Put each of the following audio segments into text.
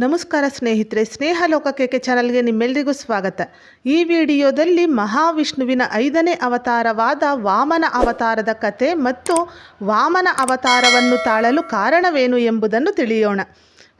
ನಮಸ್ಕಾರ ಸ್ನೇಹಿತರೆ ಸ್ನೇಹ ಲೋಕಕ್ಕೆ ಚಾನಲ್ಗೆ ನಿಮ್ಮೆಲ್ಲರಿಗೂ ಸ್ವಾಗತ. ಈ ವಿಡಿಯೋದಲ್ಲಿ ಮಹಾವಿಷ್ಣುವಿನ ಐದನೇ ಅವತಾರವಾದ ವಾಮನ ಅವತಾರದ ಕತೆ ಮತ್ತು ವಾಮನ ಅವತಾರವನ್ನು ತಾಳಲು ಕಾರಣವೇನು ಎಂಬುದನ್ನು ತಿಳಿಯೋಣ.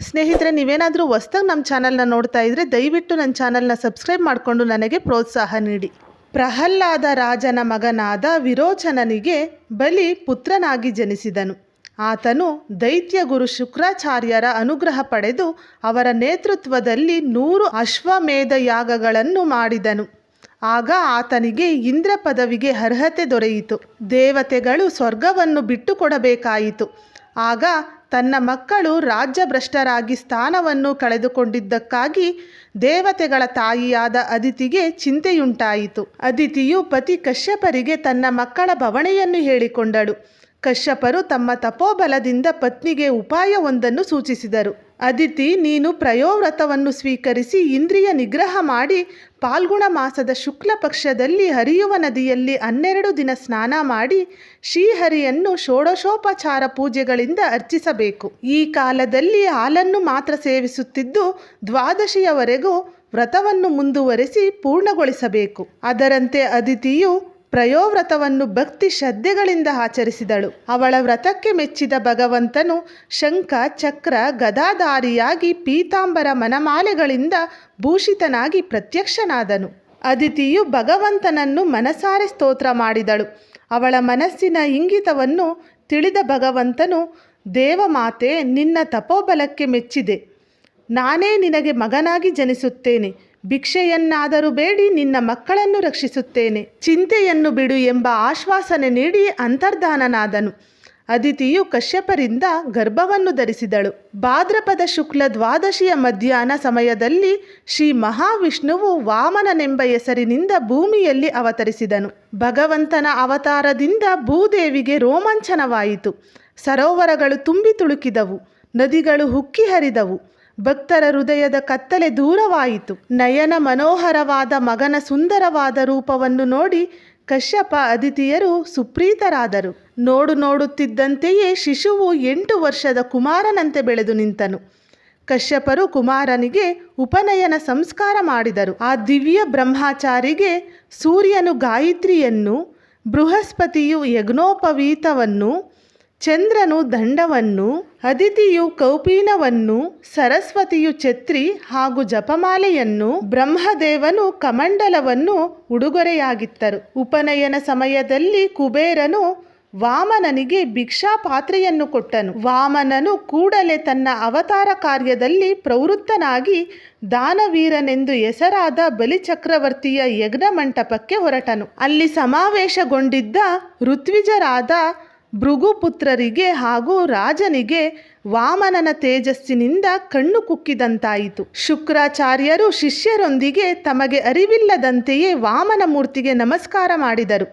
ಸ್ನೇಹಿತರೆ, ನೀವೇನಾದರೂ ಹೊಸ್ದಾಗಿ ನಮ್ಮ ಚಾನಲ್ನ ನೋಡ್ತಾ ಇದ್ದರೆ ದಯವಿಟ್ಟು ನನ್ನ ಚಾನಲ್ನ ಸಬ್ಸ್ಕ್ರೈಬ್ ಮಾಡಿಕೊಂಡು ನನಗೆ ಪ್ರೋತ್ಸಾಹ ನೀಡಿ. ಪ್ರಹ್ಲಾದ ರಾಜನ ಮಗನಾದ ವಿರೋಚನನಿಗೆ ಬಲಿ ಪುತ್ರನಾಗಿ ಜನಿಸಿದನು. ಆತನು ದೈತ್ಯ ಗುರು ಶುಕ್ರಾಚಾರ್ಯರ ಅನುಗ್ರಹ ಪಡೆದು ಅವರ ನೇತೃತ್ವದಲ್ಲಿ ನೂರು ಅಶ್ವಮೇಧ ಯಾಗಗಳನ್ನು ಮಾಡಿದನು. ಆಗ ಆತನಿಗೆ ಇಂದ್ರ ಪದವಿಗೆ ಅರ್ಹತೆ ದೊರೆಯಿತು. ದೇವತೆಗಳು ಸ್ವರ್ಗವನ್ನು ಬಿಟ್ಟುಕೊಡಬೇಕಾಯಿತು. ಆಗ ತನ್ನ ಮಕ್ಕಳು ರಾಜ್ಯಭ್ರಷ್ಟರಾಗಿ ಸ್ಥಾನವನ್ನು ಕಳೆದುಕೊಂಡಿದ್ದಕ್ಕಾಗಿ ದೇವತೆಗಳ ತಾಯಿಯಾದ ಅದಿತಿಗೆ ಚಿಂತೆಯುಂಟಾಯಿತು. ಅದಿತಿಯು ಪತಿ ಕಶ್ಯಪರಿಗೆ ತನ್ನ ಮಕ್ಕಳ ಬವಣೆಯನ್ನು ಹೇಳಿಕೊಂಡಳು. ಕಶ್ಯಪರು ತಮ್ಮ ತಪೋಬಲದಿಂದ ಪತ್ನಿಗೆ ಉಪಾಯವೊಂದನ್ನು ಸೂಚಿಸಿದರು. ಅದಿತಿ, ನೀನು ಪ್ರಯೋವ್ರತವನ್ನು ಸ್ವೀಕರಿಸಿ ಇಂದ್ರಿಯ ನಿಗ್ರಹ ಮಾಡಿ ಪಾಲ್ಗುಣ ಮಾಸದ ಶುಕ್ಲ ಪಕ್ಷದಲ್ಲಿ ಹರಿಯುವ ನದಿಯಲ್ಲಿ ಹನ್ನೆರಡು ದಿನ ಸ್ನಾನ ಮಾಡಿ ಶ್ರೀಹರಿಯನ್ನು ಷೋಡಶೋಪಚಾರ ಪೂಜೆಗಳಿಂದ ಅರ್ಚಿಸಬೇಕು. ಈ ಕಾಲದಲ್ಲಿ ಹಾಲನ್ನು ಮಾತ್ರ ಸೇವಿಸುತ್ತಿದ್ದು ದ್ವಾದಶಿಯವರೆಗೂ ವ್ರತವನ್ನು ಮುಂದುವರೆಸಿ ಪೂರ್ಣಗೊಳಿಸಬೇಕು. ಅದರಂತೆ ಅದಿತಿಯು ಪ್ರಯೋವ್ರತವನ್ನು ಭಕ್ತಿ ಶ್ರದ್ಧೆಗಳಿಂದ ಆಚರಿಸಿದಳು. ಅವಳ ವ್ರತಕ್ಕೆ ಮೆಚ್ಚಿದ ಭಗವಂತನು ಶಂಖ, ಚಕ್ರ, ಗದಾಧಾರಿಯಾಗಿ ಪೀತಾಂಬರ ಮನಮಾಲೆಗಳಿಂದ ಭೂಷಿತನಾಗಿ ಪ್ರತ್ಯಕ್ಷನಾದನು. ಅದಿತಿಯು ಭಗವಂತನನ್ನು ಮನಸಾರೆ ಸ್ತೋತ್ರ ಮಾಡಿದಳು. ಅವಳ ಮನಸ್ಸಿನ ಇಂಗಿತವನ್ನು ತಿಳಿದ ಭಗವಂತನು, ದೇವಮಾತೆ, ನಿನ್ನ ತಪೋಬಲಕ್ಕೆ ಮೆಚ್ಚಿದೆ. ನಾನೇ ನಿನಗೆ ಮಗನಾಗಿ ಜನಿಸುತ್ತೇನೆ. ಭಿಕ್ಷೆಯನ್ನಾದರೂ ಬೇಡಿ, ನಿನ್ನ ಮಕ್ಕಳನ್ನು ರಕ್ಷಿಸುತ್ತೇನೆ. ಚಿಂತೆಯನ್ನು ಬಿಡು ಎಂಬ ಆಶ್ವಾಸನೆ ನೀಡಿ ಅಂತರ್ಧಾನನಾದನು. ಅದಿತಿಯು ಕಶ್ಯಪರಿಂದ ಗರ್ಭವನ್ನು ಧರಿಸಿದಳು. ಭಾದ್ರಪದ ಶುಕ್ಲ ದ್ವಾದಶಿಯ ಮಧ್ಯಾಹ್ನ ಸಮಯದಲ್ಲಿ ಶ್ರೀ ಮಹಾವಿಷ್ಣುವು ವಾಮನನೆಂಬ ಹೆಸರಿನಿಂದ ಭೂಮಿಯಲ್ಲಿ ಅವತರಿಸಿದನು. ಭಗವಂತನ ಅವತಾರದಿಂದ ಭೂದೇವಿಗೆ ರೋಮಾಂಚನವಾಯಿತು. ಸರೋವರಗಳು ತುಂಬಿ ತುಳುಕಿದವು. ನದಿಗಳು ಹುಕ್ಕಿ ಹರಿದವು. ಭಕ್ತರ ಹೃದಯದ ಕತ್ತಲೆ ದೂರವಾಯಿತು. ನಯನ ಮನೋಹರವಾದ ಮಗನ ಸುಂದರವಾದ ರೂಪವನ್ನು ನೋಡಿ ಕಶ್ಯಪ ಅದಿತಿಯರು ಸುಪ್ರೀತರಾದರು. ನೋಡು ನೋಡುತ್ತಿದ್ದಂತೆಯೇ ಶಿಶುವು ಎಂಟು ವರ್ಷದ ಕುಮಾರನಂತೆ ಬೆಳೆದು ನಿಂತನು. ಕಶ್ಯಪರು ಕುಮಾರನಿಗೆ ಉಪನಯನ ಸಂಸ್ಕಾರ ಮಾಡಿದರು. ಆ ದಿವ್ಯ ಬ್ರಹ್ಮಾಚಾರಿಗೆ ಸೂರ್ಯನು ಗಾಯತ್ರಿಯನ್ನು, ಬೃಹಸ್ಪತಿಯು ಯಜ್ಞೋಪವೀತವನ್ನು ಚಂದ್ರನು ದಂಡವನ್ನು, ಅದಿತಿಯು ಕೌಪೀನವನ್ನು, ಸರಸ್ವತಿಯು ಛತ್ರಿ ಹಾಗೂ ಜಪಮಾಲೆಯನ್ನು, ಬ್ರಹ್ಮದೇವನು ಕಮಂಡಲವನ್ನು ಉಡುಗೊರೆಯಾಗಿತ್ತರು. ಉಪನಯನ ಸಮಯದಲ್ಲಿ ಕುಬೇರನು ವಾಮನನಿಗೆ ಭಿಕ್ಷಾ ಪಾತ್ರೆಯನ್ನು ಕೊಟ್ಟನು. ವಾಮನನು ಕೂಡಲೇ ತನ್ನ ಅವತಾರ ಕಾರ್ಯದಲ್ಲಿ ಪ್ರವೃತ್ತನಾಗಿ ದಾನವೀರನೆಂದು ಹೆಸರಾದ ಬಲಿಚಕ್ರವರ್ತಿಯ ಯಜ್ಞ ಮಂಟಪಕ್ಕೆ ಹೊರಟನು. ಅಲ್ಲಿ ಸಮಾವೇಶಗೊಂಡಿದ್ದ ಋತ್ವಿಜರಾದ ಭೃಗುಪುತ್ರರಿಗೆ ಹಾಗೂ ರಾಜನಿಗೆ ವಾಮನನ ತೇಜಸ್ಸಿನಿಂದ ಕಣ್ಣು ಕುಕ್ಕಿದಂತಾಯಿತು. ಶುಕ್ರಾಚಾರ್ಯರು ಶಿಷ್ಯರೊಂದಿಗೆ ತಮಗೆ ಅರಿವಿಲ್ಲದಂತೆಯೇ ವಾಮನ ಮೂರ್ತಿಗೆ ನಮಸ್ಕಾರ ಮಾಡಿದರು.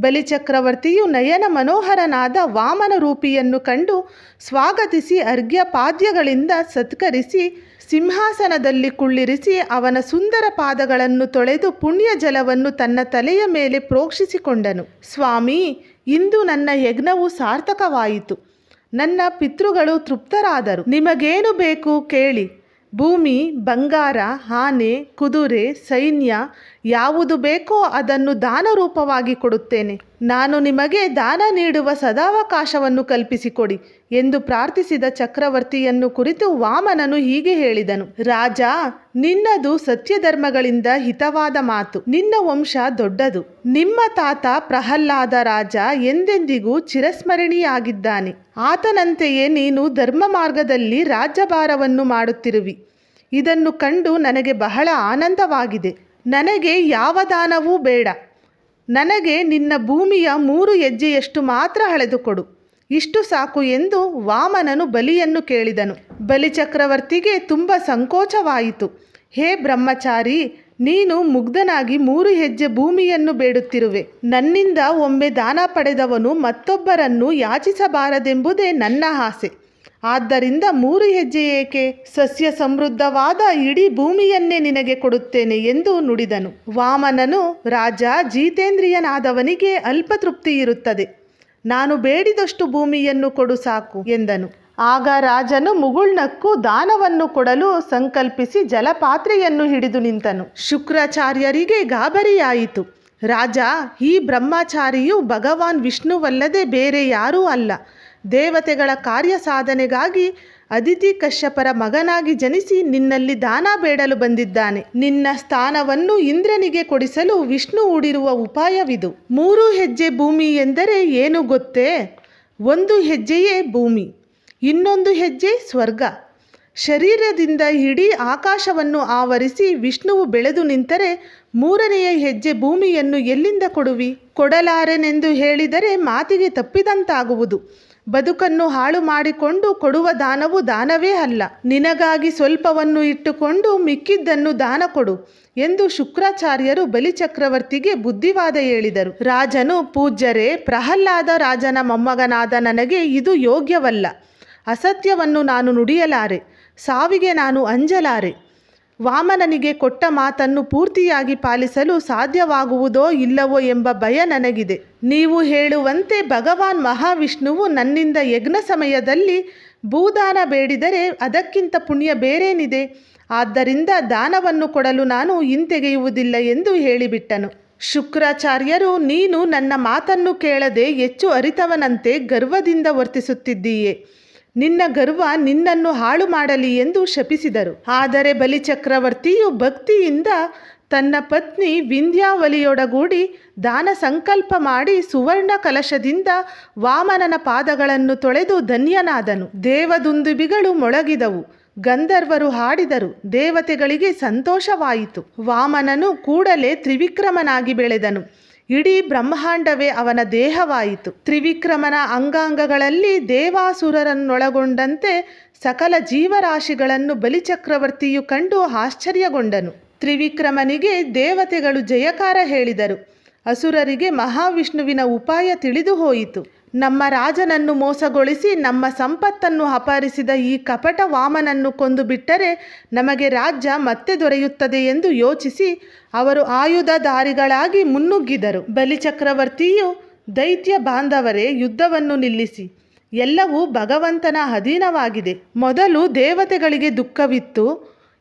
ಬಲಿಚಕ್ರವರ್ತಿಯು ನಯನ ಮನೋಹರನಾದ ವಾಮನ ರೂಪಿಯನ್ನು ಕಂಡು ಸ್ವಾಗತಿಸಿ ಅರ್ಘ್ಯ ಪಾದ್ಯಗಳಿಂದ ಸತ್ಕರಿಸಿ ಸಿಂಹಾಸನದಲ್ಲಿ ಕುಳ್ಳಿರಿಸಿ ಅವನ ಸುಂದರ ಪಾದಗಳನ್ನು ತೊಳೆದು ಪುಣ್ಯ ಜಲವನ್ನು ತನ್ನ ತಲೆಯ ಮೇಲೆ ಪ್ರೋಕ್ಷಿಸಿಕೊಂಡನು. ಸ್ವಾಮಿ ಇಂದು ನನ್ನ ಯಜ್ಞವು ಸಾರ್ಥಕವಾಯಿತು. ನನ್ನ ಪಿತೃಗಳು ತೃಪ್ತರಾದರು. ನಿಮಗೇನು ಬೇಕು ಕೇಳಿ. ಭೂಮಿ, ಬಂಗಾರ, ಆನೆ, ಕುದುರೆ, ಸೈನ್ಯ ಯಾವುದು ಬೇಕೋ ಅದನ್ನು ದಾನ ರೂಪವಾಗಿ ಕೊಡುತ್ತೇನೆ. ನಾನು ನಿಮಗೆ ದಾನ ನೀಡುವ ಸದಾವಕಾಶವನ್ನು ಕಲ್ಪಿಸಿಕೊಡಿ ಎಂದು ಪ್ರಾರ್ಥಿಸಿದ ಚಕ್ರವರ್ತಿಯನ್ನು ಕುರಿತು ವಾಮನನು ಹೀಗೆ ಹೇಳಿದನು. ರಾಜ, ನಿನ್ನದು ಸತ್ಯಧರ್ಮಗಳಿಂದ ಹಿತವಾದ ಮಾತು. ನಿನ್ನ ವಂಶ ದೊಡ್ಡದು. ನಿಮ್ಮ ತಾತ ಪ್ರಹ್ಲಾದ ರಾಜ ಎಂದೆಂದಿಗೂ ಚಿರಸ್ಮರಣೀಯಾಗಿದ್ದಾನೆ. ಆತನಂತೆಯೇ ನೀನು ಧರ್ಮ ಮಾರ್ಗದಲ್ಲಿ ರಾಜ್ಯಭಾರವನ್ನು ಮಾಡುತ್ತಿರುವಿ. ಇದನ್ನು ಕಂಡು ನನಗೆ ಬಹಳ ಆನಂದವಾಗಿದೆ. ನನಗೆ ಯಾವ ದಾನವೂ ಬೇಡ. ನನಗೆ ನಿನ್ನ ಭೂಮಿಯ ಮೂರು ಹೆಜ್ಜೆಯಷ್ಟು ಮಾತ್ರ ಹಳೆದುಕೊಡು ಇಷ್ಟು ಸಾಕು ಎಂದು ವಾಮನನು ಬಲಿಯನ್ನು ಕೇಳಿದನು. ಬಲಿಚಕ್ರವರ್ತಿಗೆ ತುಂಬ ಸಂಕೋಚವಾಯಿತು. ಹೇ ಬ್ರಹ್ಮಚಾರಿ, ನೀನು ಮುಗ್ಧನಾಗಿ ಮೂರು ಹೆಜ್ಜೆ ಭೂಮಿಯನ್ನು ಬೇಡುತ್ತಿರುವೆ. ನನ್ನಿಂದ ಒಮ್ಮೆ ದಾನ ಪಡೆದವನು ಮತ್ತೊಬ್ಬರನ್ನು ಯಾಚಿಸಬಾರದೆಂಬುದೇ ನನ್ನ ಆಸೆ. ಆದ್ದರಿಂದ ಮೂರು ಹೆಜ್ಜೆ ಏಕೆ? ಸಸ್ಯ ಸಮೃದ್ಧವಾದ ಇಡೀ ಭೂಮಿಯನ್ನೇ ನಿನಗೆ ಕೊಡುತ್ತೇನೆ ಎಂದು ನುಡಿದನು. ವಾಮನನು, ರಾಜ ಜೀತೇಂದ್ರಿಯನಾದವನಿಗೆ ಅಲ್ಪ ತೃಪ್ತಿ ಇರುತ್ತದೆ. ನಾನು ಬೇಡಿದಷ್ಟು ಭೂಮಿಯನ್ನು ಕೊಡು ಸಾಕು ಎಂದನು. ಆಗ ರಾಜನು ಮುಗುಳ್ನಕ್ಕೂ ದಾನವನ್ನು ಕೊಡಲು ಸಂಕಲ್ಪಿಸಿ ಜಲಪಾತ್ರೆಯನ್ನು ಹಿಡಿದು ನಿಂತನು. ಶುಕ್ರಾಚಾರ್ಯರಿಗೆ ಗಾಬರಿಯಾಯಿತು. ರಾಜ, ಈ ಬ್ರಹ್ಮಚಾರಿಯು ಭಗವಾನ್ ವಿಷ್ಣುವಲ್ಲದೆ ಬೇರೆ ಯಾರೂ ಅಲ್ಲ. ದೇವತೆಗಳ ಕಾರ್ಯ ಸಾಧನೆಗಾಗಿ ಅದಿತಿ ಕಶ್ಯಪರ ಮಗನಾಗಿ ಜನಿಸಿ ನಿನ್ನಲ್ಲಿ ದಾನ ಬೇಡಲು ಬಂದಿದ್ದಾನೆ. ನಿನ್ನ ಸ್ಥಾನವನ್ನು ಇಂದ್ರನಿಗೆ ಕೊಡಿಸಲು ವಿಷ್ಣು ಹೂಡಿರುವ ಉಪಾಯವಿದು. ಮೂರು ಹೆಜ್ಜೆ ಭೂಮಿ ಎಂದರೆ ಏನು ಗೊತ್ತೇ? ಒಂದು ಹೆಜ್ಜೆಯೇ ಭೂಮಿ, ಇನ್ನೊಂದು ಹೆಜ್ಜೆ ಸ್ವರ್ಗ. ಶರೀರದಿಂದ ಇಡೀ ಆಕಾಶವನ್ನು ಆವರಿಸಿ ವಿಷ್ಣುವು ಬೆಳೆದು ನಿಂತರೆ ಮೂರನೆಯ ಹೆಜ್ಜೆ ಭೂಮಿಯನ್ನು ಎಲ್ಲಿಂದ ಕೊಡುವಿ? ಕೊಡಲಾರೆನೆಂದು ಹೇಳಿದರೆ ಮಾತಿಗೆ ತಪ್ಪಿದಂತಾಗುವುದು. ಬದುಕನ್ನು ಹಾಳು ಮಾಡಿಕೊಂಡು ಕೊಡುವ ದಾನವು ದಾನವೇ ಅಲ್ಲ. ನಿನಗಾಗಿ ಸ್ವಲ್ಪವನ್ನು ಇಟ್ಟುಕೊಂಡು ಮಿಕ್ಕಿದ್ದನ್ನು ದಾನ ಕೊಡು ಎಂದು ಶುಕ್ರಾಚಾರ್ಯರು ಬಲಿಚಕ್ರವರ್ತಿಗೆ ಬುದ್ಧಿವಾದ ಹೇಳಿದರು. ರಾಜನು ಪೂಜ್ಯರೇ, ಪ್ರಹ್ಲಾದ ರಾಜನ ಮೊಮ್ಮಗನಾದ ನನಗೆ ಇದು ಯೋಗ್ಯವಲ್ಲ. ಅಸತ್ಯವನ್ನು ನಾನು ನುಡಿಯಲಾರೆ, ಸಾವಿಗೆ ನಾನು ಅಂಜಲಾರೆ. ವಾಮನನಿಗೆ ಕೊಟ್ಟ ಮಾತನ್ನು ಪೂರ್ತಿಯಾಗಿ ಪಾಲಿಸಲು ಸಾಧ್ಯವಾಗುವುದೋ ಇಲ್ಲವೋ ಎಂಬ ಭಯ ನನಗಿದೆ. ನೀವು ಹೇಳುವಂತೆ ಭಗವಾನ್ ಮಹಾವಿಷ್ಣುವು ನನ್ನಿಂದ ಯಜ್ಞ ಸಮಯದಲ್ಲಿ ಭೂದಾನ ಬೇಡಿದರೆ ಅದಕ್ಕಿಂತ ಪುಣ್ಯ ಬೇರೇನಿದೆ. ಆದ್ದರಿಂದ ದಾನವನ್ನು ಕೊಡಲು ನಾನು ಹಿಂತೆಗೆಯುವುದಿಲ್ಲ ಎಂದು ಹೇಳಿಬಿಟ್ಟನು. ಶುಕ್ರಾಚಾರ್ಯರು, ನೀನು ನನ್ನ ಮಾತನ್ನು ಕೇಳದೆ ಹೆಚ್ಚು ಅರಿತವನಂತೆ ಗರ್ವದಿಂದ ವರ್ತಿಸುತ್ತಿದ್ದೀಯೆ. ನಿನ್ನ ಗರ್ವ ನಿನ್ನನ್ನು ಹಾಳು ಮಾಡಲಿ ಎಂದು ಶಪಿಸಿದರು. ಆದರೆ ಬಲಿಚಕ್ರವರ್ತಿಯು ಭಕ್ತಿಯಿಂದ ತನ್ನ ಪತ್ನಿ ವಿಂಧ್ಯಾವಲಿಯೊಡಗೂಡಿ ದಾನ ಸಂಕಲ್ಪ ಮಾಡಿ ಸುವರ್ಣ ಕಲಶದಿಂದ ವಾಮನನ ಪಾದಗಳನ್ನು ತೊಳೆದು ಧನ್ಯನಾದನು. ದೇವದುಂದುಬಿಗಳು ಮೊಳಗಿದವು. ಗಂಧರ್ವರು ಹಾಡಿದರು. ದೇವತೆಗಳಿಗೆ ಸಂತೋಷವಾಯಿತು. ವಾಮನನು ಕೂಡಲೇ ತ್ರಿವಿಕ್ರಮನಾಗಿ ಬೆಳೆದನು. ಇಡೀ ಬ್ರಹ್ಮಾಂಡವೇ ಅವನ ದೇಹವಾಯಿತು. ತ್ರಿವಿಕ್ರಮನ ಅಂಗಾಂಗಗಳಲ್ಲಿ ದೇವಾಸುರರನ್ನೊಳಗೊಂಡಂತೆ ಸಕಲ ಜೀವರಾಶಿಗಳನ್ನು ಬಲಿಚಕ್ರವರ್ತಿಯು ಕಂಡು ಆಶ್ಚರ್ಯಗೊಂಡನು. ತ್ರಿವಿಕ್ರಮನಿಗೆ ದೇವತೆಗಳು ಜಯಕಾರ ಹೇಳಿದರು. ಅಸುರರಿಗೆ ಮಹಾವಿಷ್ಣುವಿನ ಉಪಾಯ ತಿಳಿದು ಹೋಯಿತು ನಮ್ಮ ರಾಜನನ್ನು ಮೋಸಗೊಳಿಸಿ ನಮ್ಮ ಸಂಪತ್ತನ್ನು ಅಪಹರಿಸಿದ ಈ ಕಪಟ ವಾಮನನ್ನು ಕೊಂದು ಬಿಟ್ಟರೆ ನಮಗೆ ರಾಜ್ಯ ಮತ್ತೆ ದೊರೆಯುತ್ತದೆ ಎಂದು ಯೋಚಿಸಿ ಅವರು ಆಯುಧಧಾರಿಗಳಾಗಿ ಮುನ್ನುಗ್ಗಿದರು. ಬಲಿಚಕ್ರವರ್ತಿಯು ದೈತ್ಯ ಬಾಂಧವರೇ, ಯುದ್ಧವನ್ನು ನಿಲ್ಲಿಸಿ. ಎಲ್ಲವೂ ಭಗವಂತನ ಅಧೀನವಾಗಿದೆ. ಮೊದಲು ದೇವತೆಗಳಿಗೆ ದುಃಖವಿತ್ತು,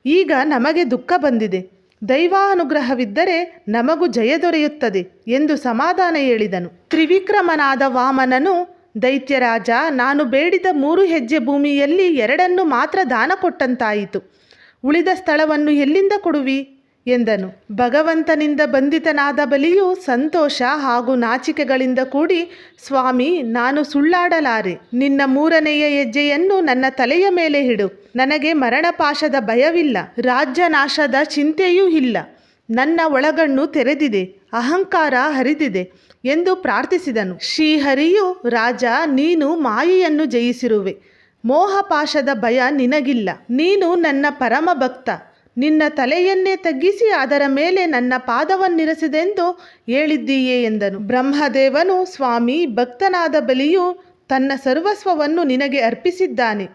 ಈಗ ನಮಗೆ ದುಃಖ ಬಂದಿದೆ. ದೈವಾನುಗ್ರಹವಿದ್ದರೆ ನಮಗೂ ಜಯ ದೊರೆಯುತ್ತದೆ ಎಂದು ಸಮಾಧಾನ ಹೇಳಿದನು. ತ್ರಿವಿಕ್ರಮನಾದ ವಾಮನನು, ದೈತ್ಯರಾಜ, ನಾನು ಬೇಡಿದ ಮೂರು ಹೆಜ್ಜೆ ಭೂಮಿಯಲ್ಲಿ ಎರಡನ್ನು ಮಾತ್ರ ದಾನ ಕೊಟ್ಟಂತಾಯಿತು. ಉಳಿದ ಸ್ಥಳವನ್ನು ಎಲ್ಲಿಂದ ಕೊಡುವಿ? ಎಂದನು. ಭಗವಂತನಿಂದ ಬಂಧಿತನಾದ ಬಲಿಯು ಸಂತೋಷ ಹಾಗೂ ನಾಚಿಕೆಗಳಿಂದ ಕೂಡಿ, ಸ್ವಾಮಿ, ನಾನು ಸುಳ್ಳಾಡಲಾರೆ. ನಿನ್ನ ಮೂರನೆಯ ಹೆಜ್ಜೆಯನ್ನು ನನ್ನ ತಲೆಯ ಮೇಲೆ ಹಿಡು ನನಗೆ ಮರಣಪಾಶದ ಭಯವಿಲ್ಲ. ರಾಜ್ಯನಾಶದ ಚಿಂತೆಯೂ ಇಲ್ಲ. ನನ್ನ ಒಳಗಣ್ಣು ತೆರೆದಿದೆ. ಅಹಂಕಾರ ಹರಿದಿದೆ ಎಂದು ಪ್ರಾರ್ಥಿಸಿದನು. ಶ್ರೀಹರಿಯು, ರಾಜ, ನೀನು ಮಾಯೆಯನ್ನು ಜಯಿಸಿರುವೆ. ಮೋಹಪಾಶದ ಭಯ ನಿನಗಿಲ್ಲ. ನೀನು ನನ್ನ ಪರಮ ಭಕ್ತ ನಿನ್ನ ತಲೆಯನ್ನೇ ತಗ್ಗಿಸಿ ಅದರ ಮೇಲೆ ನನ್ನ ಪಾದವನ್ನಿರಿಸಿದೆಂದು ಹೇಳಿದ್ದೀಯೇ ಎಂದನು. ಬ್ರಹ್ಮದೇವನು ಸ್ವಾಮಿ, ಭಕ್ತನಾದ ಬಲಿಯು ತನ್ನ ಸರ್ವಸ್ವವನ್ನು ನಿನಗೆ ಅರ್ಪಿಸಿದ್ದಾನೆ.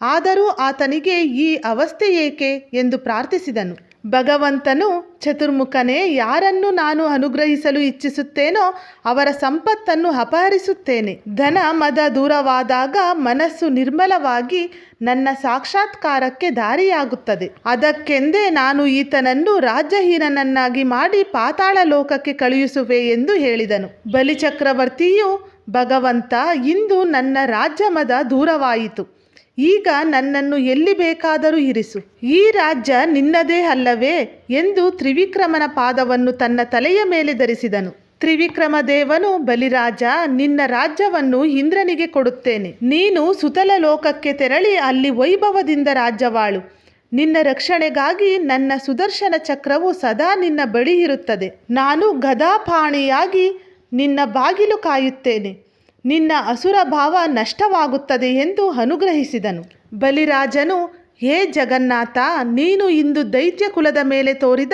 ಆದರೂ ಆತನಿಗೆ ಈ ಅವಸ್ಥೆ ಏಕೆ ಎಂದು ಪ್ರಾರ್ಥಿಸಿದನು. ಭಗವಂತನು ಚತುರ್ಮುಖನೇ, ಯಾರನ್ನು ನಾನು ಅನುಗ್ರಹಿಸಲು ಇಚ್ಛಿಸುತ್ತೇನೋ ಅವರ ಸಂಪತ್ತನ್ನು ಅಪಹರಿಸುತ್ತೇನೆ. ಧನ, ಮದ ದೂರವಾದಾಗ ಮನಸ್ಸು ನಿರ್ಮಲವಾಗಿ ನನ್ನ ಸಾಕ್ಷಾತ್ಕಾರಕ್ಕೆ ದಾರಿಯಾಗುತ್ತದೆ. ಅದಕ್ಕೆಂದೇ ನಾನು ಈತನನ್ನು ರಾಜ್ಯಹೀನನನ್ನಾಗಿ ಮಾಡಿ ಪಾತಾಳ ಲೋಕಕ್ಕೆ ಕಳುಹಿಸುವೆ ಎಂದು ಹೇಳಿದನು. ಬಲಿಚಕ್ರವರ್ತಿಯು, ಭಗವಂತ, ಇಂದು ನನ್ನ ರಾಜ್ಯಮದ ದೂರವಾಯಿತು. ಈಗ ನನ್ನನ್ನು ಎಲ್ಲಿ ಬೇಕಾದರೂ ಇರಿಸು. ಈ ರಾಜ್ಯ ನಿನ್ನದೇ ಅಲ್ಲವೇ ಎಂದು ತ್ರಿವಿಕ್ರಮನ ಪಾದವನ್ನು ತನ್ನ ತಲೆಯ ಮೇಲೆ ಧರಿಸಿದನು. ತ್ರಿವಿಕ್ರಮ ದೇವನು, ಬಲಿರಾಜ, ನಿನ್ನ ರಾಜ್ಯವನ್ನು ಇಂದ್ರನಿಗೆ ಕೊಡುತ್ತೇನೆ. ನೀನು ಸುತಲ ಲೋಕಕ್ಕೆ ತೆರಳಿ ಅಲ್ಲಿ ವೈಭವದಿಂದ ರಾಜ್ಯವಾಳು. ನಿನ್ನ ರಕ್ಷಣೆಗಾಗಿ ನನ್ನ ಸುದರ್ಶನ ಚಕ್ರವು ಸದಾ ನಿನ್ನ ಬಳಿ ಇರುತ್ತದೆ. ನಾನು ಗದಾಪಾಣಿಯಾಗಿ ನಿನ್ನ ಬಾಗಿಲು ಕಾಯುತ್ತೇನೆ. ನಿನ್ನ ಅಸುರ ಭಾವ ನಷ್ಟವಾಗುತ್ತದೆ ಎಂದು ಅನುಗ್ರಹಿಸಿದನು. ಬಲಿರಾಜನು, ಹೇ ಜಗನ್ನಾಥ, ನೀನು ಇಂದು ದೈತ್ಯ ಕುಲದ ಮೇಲೆ ತೋರಿದ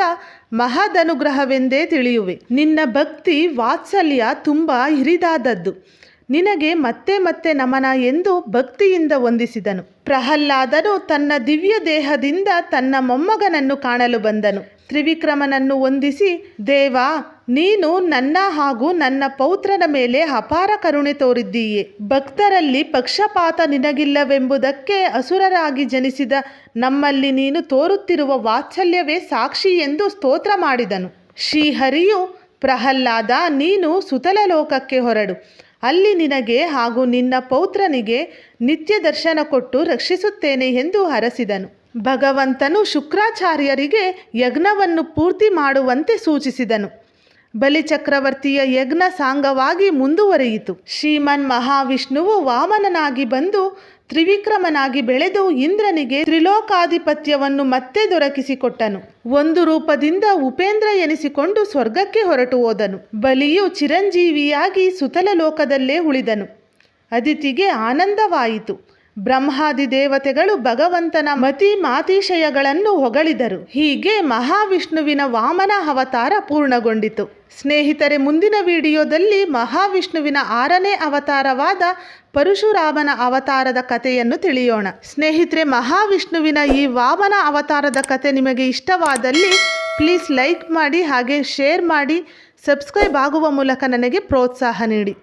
ಮಹದನುಗ್ರಹವೆಂದೇ ತಿಳಿಯುವೆ. ನಿನ್ನ ಭಕ್ತಿ ವಾತ್ಸಲ್ಯ ತುಂಬ ಹಿರಿದಾದದ್ದು. ನಿನಗೆ ಮತ್ತೆ ಮತ್ತೆ ನಮನ ಎಂದು ಭಕ್ತಿಯಿಂದ ವಂದಿಸಿದನು. ಪ್ರಹ್ಲಾದನು ತನ್ನ ದಿವ್ಯ ದೇಹದಿಂದ ತನ್ನ ಮೊಮ್ಮಗನನ್ನು ಕಾಣಲು ಬಂದನು. ತ್ರಿವಿಕ್ರಮನನ್ನು ವಂದಿಸಿ, ದೇವ ನೀನು ನನ್ನ ಹಾಗೂ ನನ್ನ ಪೌತ್ರನ ಮೇಲೆ ಅಪಾರ ಕರುಣೆ ತೋರಿದ್ದೀಯೆ. ಭಕ್ತರಲ್ಲಿ ಪಕ್ಷಪಾತ ನಿನಗಿಲ್ಲವೆಂಬುದಕ್ಕೆ ಅಸುರರಾಗಿ ಜನಿಸಿದ ನಮ್ಮಲ್ಲಿ ನೀನು ತೋರುತ್ತಿರುವ ವಾತ್ಸಲ್ಯವೇ ಸಾಕ್ಷಿ ಎಂದು ಸ್ತೋತ್ರ ಮಾಡಿದನು. ಶ್ರೀಹರಿಯು, ಪ್ರಹ್ಲಾದ, ನೀನು ಸುತಲ ಲೋಕಕ್ಕೆ ಹೊರಡು. ಅಲ್ಲಿ ನಿನಗೆ ಹಾಗೂ ನಿನ್ನ ಪೌತ್ರನಿಗೆ ನಿತ್ಯ ದರ್ಶನ ಕೊಟ್ಟು ರಕ್ಷಿಸುತ್ತೇನೆ ಎಂದು ಹರಸಿದನು. ಭಗವಂತನು ಶುಕ್ರಾಚಾರ್ಯರಿಗೆ ಯಜ್ಞವನ್ನು ಪೂರ್ತಿ ಮಾಡುವಂತೆ ಸೂಚಿಸಿದನು. ಬಲಿಚಕ್ರವರ್ತಿಯ ಯಜ್ಞ ಸಾಂಗವಾಗಿ ಮುಂದುವರಿಯಿತು. ಶ್ರೀಮನ್ ಮಹಾವಿಷ್ಣುವು ವಾಮನನಾಗಿ ಬಂದು ತ್ರಿವಿಕ್ರಮನಾಗಿ ಬೆಳೆದು ಇಂದ್ರನಿಗೆ ತ್ರಿಲೋಕಾಧಿಪತ್ಯವನ್ನು ಮತ್ತೆ ದೊರಕಿಸಿಕೊಟ್ಟನು. ಒಂದು ರೂಪದಿಂದ ಉಪೇಂದ್ರ ಎನಿಸಿಕೊಂಡು ಸ್ವರ್ಗಕ್ಕೆ ಹೊರಟು ಹೋದನು. ಬಲಿಯು ಚಿರಂಜೀವಿಯಾಗಿ ಸುತಲ ಲೋಕದಲ್ಲೇ ಉಳಿದನು. ಅದಿತಿಗೆ ಆನಂದವಾಯಿತು. ಬ್ರಹ್ಮಾದಿ ದೇವತೆಗಳು ಭಗವಂತನ ಮತಿ ಮಾತಿಶಯಗಳನ್ನು ಹೊಗಳಿದರು. ಹೀಗೆ ಮಹಾವಿಷ್ಣುವಿನ ವಾಮನ ಅವತಾರ ಪೂರ್ಣಗೊಂಡಿತು. ಸ್ನೇಹಿತರೆ, ಮುಂದಿನ ವಿಡಿಯೋದಲ್ಲಿ ಮಹಾವಿಷ್ಣುವಿನ ಆರನೇ ಅವತಾರವಾದ ಪರಶುರಾಮನ ಅವತಾರದ ಕಥೆಯನ್ನು ತಿಳಿಯೋಣ. ಸ್ನೇಹಿತರೆ, ಮಹಾವಿಷ್ಣುವಿನ ಈ ವಾಮನ ಅವತಾರದ ಕತೆ ನಿಮಗೆ ಇಷ್ಟವಾದಲ್ಲಿ ಪ್ಲೀಸ್ ಲೈಕ್ ಮಾಡಿ ಹಾಗೆ ಶೇರ್ ಮಾಡಿ, ಸಬ್ಸ್ಕ್ರೈಬ್ ಆಗುವ ಮೂಲಕ ನನಗೆ ಪ್ರೋತ್ಸಾಹ ನೀಡಿ.